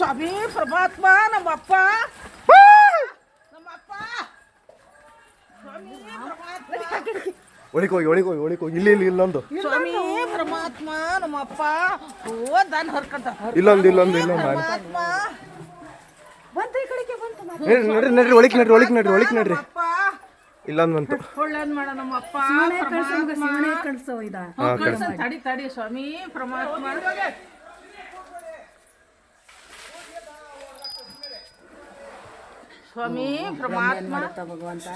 ಸ್ವಾಮಿ ಪರಮಾತ್ಮ ನಮ್ಮಪ್ಪ. ನಮ್ಮಪ್ಪ. ಒಳಿಕೋಗಿ ಒಳಿಕೋಗಿ ಒಳಿಕೋಗಿ. ಇಲ್ಲಿ ಇಲ್ಲಿ ಇಲ್ಲೊಂದು ಸ್ವಾಮಿ ಪರಮಾತ್ಮ ನಮ್ಮಪ್ಪ. ಓ ದಾನ ಹರ್ಕಂತ. ಇಲ್ಲೊಂದು ಇಲ್ಲೊಂದು ಇಲ್ಲೊಂದು. ಪರಮಾತ್ಮ. ಬಂತು ಈ ಕಡೆಗೆ ಬಂತು. ನಡ್ರಿ ನಡ್ರಿ ನಡ್ರಿ ಒಳಿಕ್ ನಡ್ರಿ ಒಳಿಕ್ ನಡ್ರಿ ಒಳಿಕ್ ನಡ್ರಿ. ಇಲ್ಲೊಂದು ಬಂತು. ಒಳ್ಳೇದ್ ಮಾಡ ನಮ್ಮಪ್ಪ ಶಿವನೇ ಕಳ್ಸೋ ಇದ. ತಡಿ ತಡಿ ಸ್ವಾಮಿ ಪರಮಾತ್ಮ. ಸ್ವಾಮಿ ಪರಮಾತ್ಮ. ಮಾಡುತ್ತ ಭಗವಂತ?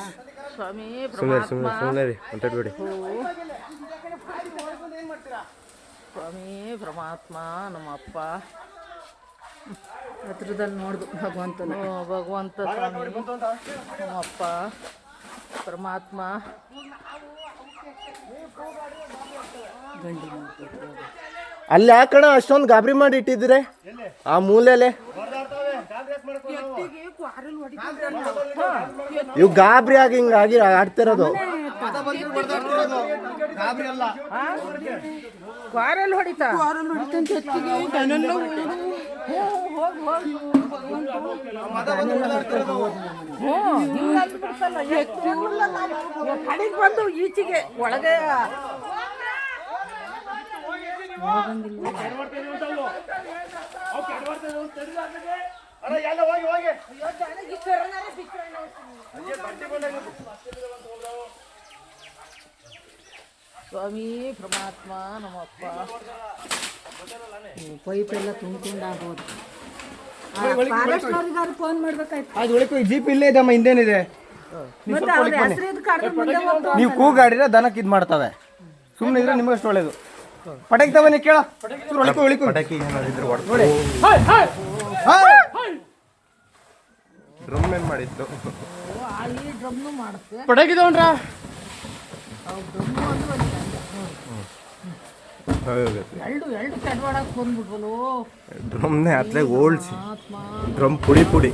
ಸ್ವಾಮಿ ಸುಮ್ಮನೆ ಪರಮಾತ್ಮ. ಸುಮ್ಮನೆ ಸುಮ್ಮನೆ ರೀ ಮಾತಾಡ್ಬೇಡಿ ಸ್ವಾಮಿ ಪರಮಾತ್ಮ ನಮ್ಮಪ್ಪ ಹತ್ರದಲ್ಲಿ ನೋಡ್ದು ಭಗವಂತನ. ಭಗವಂತ ಸ್ವಾಮಿ ನಮ್ಮಪ್ಪ ಪರಮಾತ್ಮ. ಅಲ್ಲಿ ಯಾಕಣ ಅಷ್ಟೊಂದು ಗಾಬರಿ ಮಾಡಿ ಇಟ್ಟಿದ್ರೆ ಆ ಮೂಲೆಲೆ? ಇವು ಗಾಬರಿ ಆಗಿ ಹಿಂಗಾಗಿ ಆಡ್ತಿರೋದು ಕ್ವಾರಲ್ ಹೊಡಿತಾ ಓಕೆ ಹೊಡಿತಂತ ಹೆಚ್ಚಿಗೆ ಕೈನೆಲ್ಲ ಸ್ವಾಮಿ ಪರಮಾತ್ಮ ನಮ್ಮಪ್ಪ. ಪೈಪ್ ಎಲ್ಲ ತುಂಬ್ಕೊಂಡು ಆಗೋದು ಫಾರೆಸ್ಟ್ನವ್ರಿಗಾರು ಫೋನ್ ಮಾಡ್ಬೇಕಾಯ್ತು. ಅದು ಒಳಗೆ ಜೀಪ್ ಇಲ್ಲೇ ಇದಮ್ಮ ಹಿಂದೇನಿದೆ. ಮತ್ತೆ ಅವ್ರ ಹೆಸರು ಇದು ಕಡ್ದು ಮುಂದೆ ಹೋಗ್ತು ನೀವು ಕೂಗಾಡಿದ್ರೆ ದನಕ್ಕೆ ಇದು ಮಾಡ್ತವೆ. ಸುಮ್ಮನೆ ಇದ್ರೆ ನಿಮಗಷ್ಟು ಒಳ್ಳೇದು. ಪಟಾಕಿ ತವನಿ ಕೇಳ. ಒಳಿಕೋ ಒಳಿಕೋ ಪಟಾಕಿ ನೋಡಿ ಡ್ರಮ್ ಏನ್ ಮಾಡಿತ್ತು ಡ್ರಮ್ನು ಮಾಡುತ್ತೆ. ಕೆಡವಾಡಕ್ ಡ್ರಮ್ನೇ ಅತ್ಲಾಗ ಓಲ್ಸಿ ಆತ್ಮ. ಡ್ರಮ್ ಪುಡಿ ಪುಡಿ.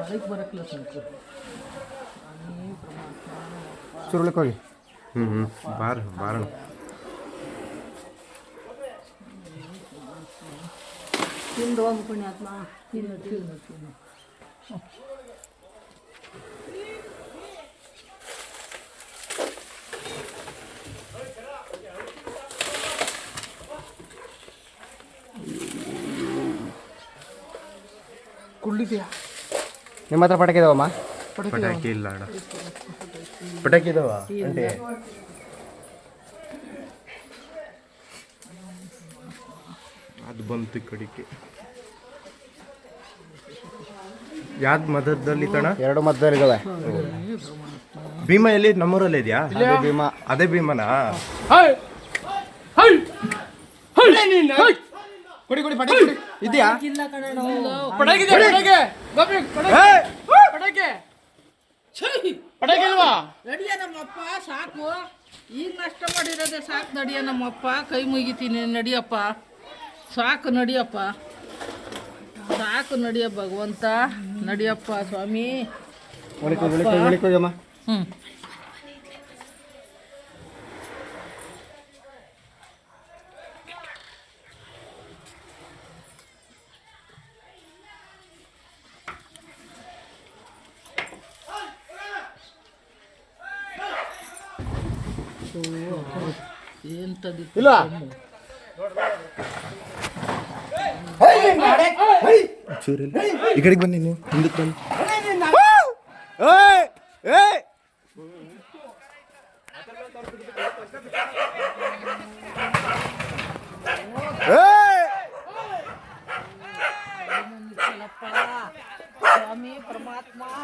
ಒಳಗೆ ಬರಕ್ಲ ಸಂತು ಸುರುಳಕ್ಕೆ ಹೋಗಿ ಹ್ಞೂ ಹ್ಞೂ ಬಾರ ಬಾರಣ. ತಿಂದು ಹೋಗು ಪುಣ್ಯಾತ್ಮ. ತಿನ್ನು ತಿನ್ನು ತಿನ್ನು. ಕುಳ್ಳಿದ್ಯಾ? ನಿಮ್ಮ ಹತ್ರ ಪಟಾಕಿ ಇದಾವಮ್ಮ? ಪಟಾಕಿ ಇಲ್ಲ ಅಣ್ಣ. ಪಟಾಕಿ ಇದಾವ? ಅದು ಬಂತು ಕಡಿಕೆ. ಯಾವ್ದು ಮದದಲ್ಲಿ ತಣ? ಎರಡು ಮದ್ದಲ್ಲಿ ಭೀಮಾ ಎಲ್ಲಿ? ನಮ್ಮೂರಲ್ಲಿ ಇದೆಯಾ? ಭೀಮಾ. ಅದೇ ಭೀಮನಾ? ಕೊಡಿ ಕೊಡಿ ಪಟಾಕಿ ಕೊಡಿ. ಇದೆಯಾ? ಪಟಾಕಿ ಕಣ ನಡಿಯ ನಮ್ಮಪ್ಪ ಸಾಕು. ಈಗ ನಷ್ಟ ಮಾಡಿರೋದೆ ಸಾಕು ನಡಿಯ ನಮ್ಮಪ್ಪ. ಕೈ ಮುಗಿತೀನಿ ನಡಿಯಪ್ಪ. ಸಾಕು ನಡಿಯಪ್ಪ. ಸಾಕು ನಡಿಯ ಭಗವಂತ. ನಡಿಯಪ್ಪ ಸ್ವಾಮಿ. ಹ್ಞೂ ಎಂತದಿ ಇಲ್ಲ. ಚೂರಿಲ್ಲ ಈ ಕಡೆಗೆ ಬನ್ನಿ ನೀವು ಹಿಂದಕ್ಕೆ ಬನ್ನಿ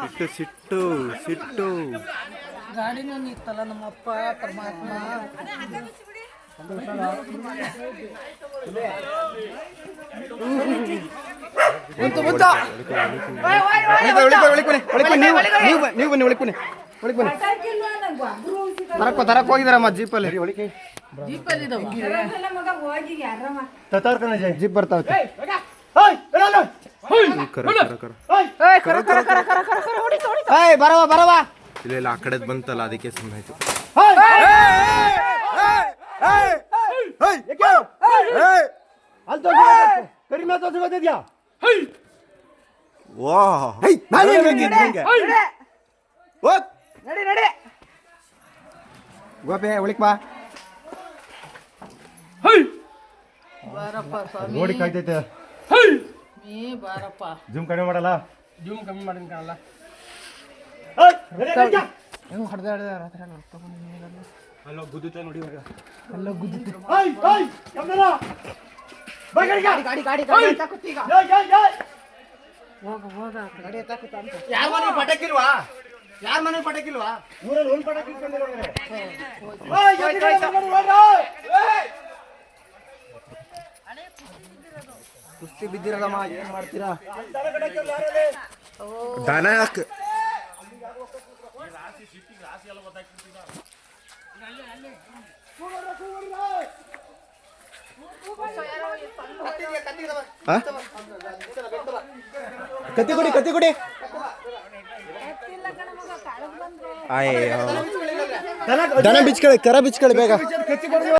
ಸಿಟ್ಟು ಸಿಟ್ಟು ಸಿಟ್ಟು ಗಾಡಿನೂ ನಿತ್ತಲ್ಲ ನಮ್ಮಪ್ಪ ಪರಮಾತ್ಮ. ಒಳಿಕೋ, ಒಳಿಕೋ, ನೀವು ನೀವು ಬನ್ನಿ, ಒಳಿಕೊ ಬನ್ನಿ ಒಳಿಕೊ ಬನ್ನಿ. ತರಕ್ ತರಕ್ ಹೋಗಿದಾರಮ್ಮ ಜೀಪಲ್ಲಿ. ಒಳಕ್ಕೆ ಜೀಪ್ ಬರ್ತಾವ ಬರವಾ ಬರವಾ. ಇಲ್ಲ ಇಲ್ಲ ಆ ಕಡೆದ್ ಬಂತಲ್ಲ ಅದಕ್ಕೆ ಸುಮ್ಮನೆ ಕಡಿಮೆ ತೋರಿಸ್ಕೊತಿದ್ಯಾ ವಾ ನಾನು ಹೆಂಗೆ ಓ ನಡಿ ನಡಿ. ಗೋಪೆ ಉಳಿಕ್ ಬಾ. ಬಾರಪ್ಪ ಸ್ವಾಮಿ. ನೋಡಿ ಕಾಯ್ತೈತೆ. ನೀ ಬಾರಪ್ಪ. ಜೂಮ್ ಕಡಿಮೆ ಮಾಡಲ್ಲ. ಜೂಮ್ ಕಮ್ಮಿ ಮಾಡಿನ ಕಾಣಲ್ಲ. ಅಲ್ಲೋ ಗುದ್ದುತ್ತೆ ನೋಡಿ ಇವಾಗ. ಗಾಡಿ ಗಾಡಿ ಗಾಡಿ ತಗೊತ್ತೀಗ ಯಾರ ಮನೆ ಪಟಾಕಿಲ್ವಾ? ಯಾರ ಮನೆ ಪಟಕಿಲ್ವಾ? ಊರಲ್ಲಿ ಒಂದು ಪಟಾಕಿ. ಓಯ್, ಎದ್ದಿರಿ, ಎದ್ದಿರಿ, ಓಡ್ರಿ. ಕುಸ್ತಿ ಬಿದ್ದಿರದಮ್ಮ ಏನ್ ಮಾಡ್ತೀರಾ? ದನ ಯಾಕೆ ಕತ್ತಿ ಕೊಡಿ ಕತ್ತಿ ಕೊಡಿ. ಅಯ್ಯೋ. ದನ ಬಿಚ್ಕೊಳ್ಳಿ ಕರ ಬಿಚ್ಕೊಳ್ಳಿ ಬೇಗ.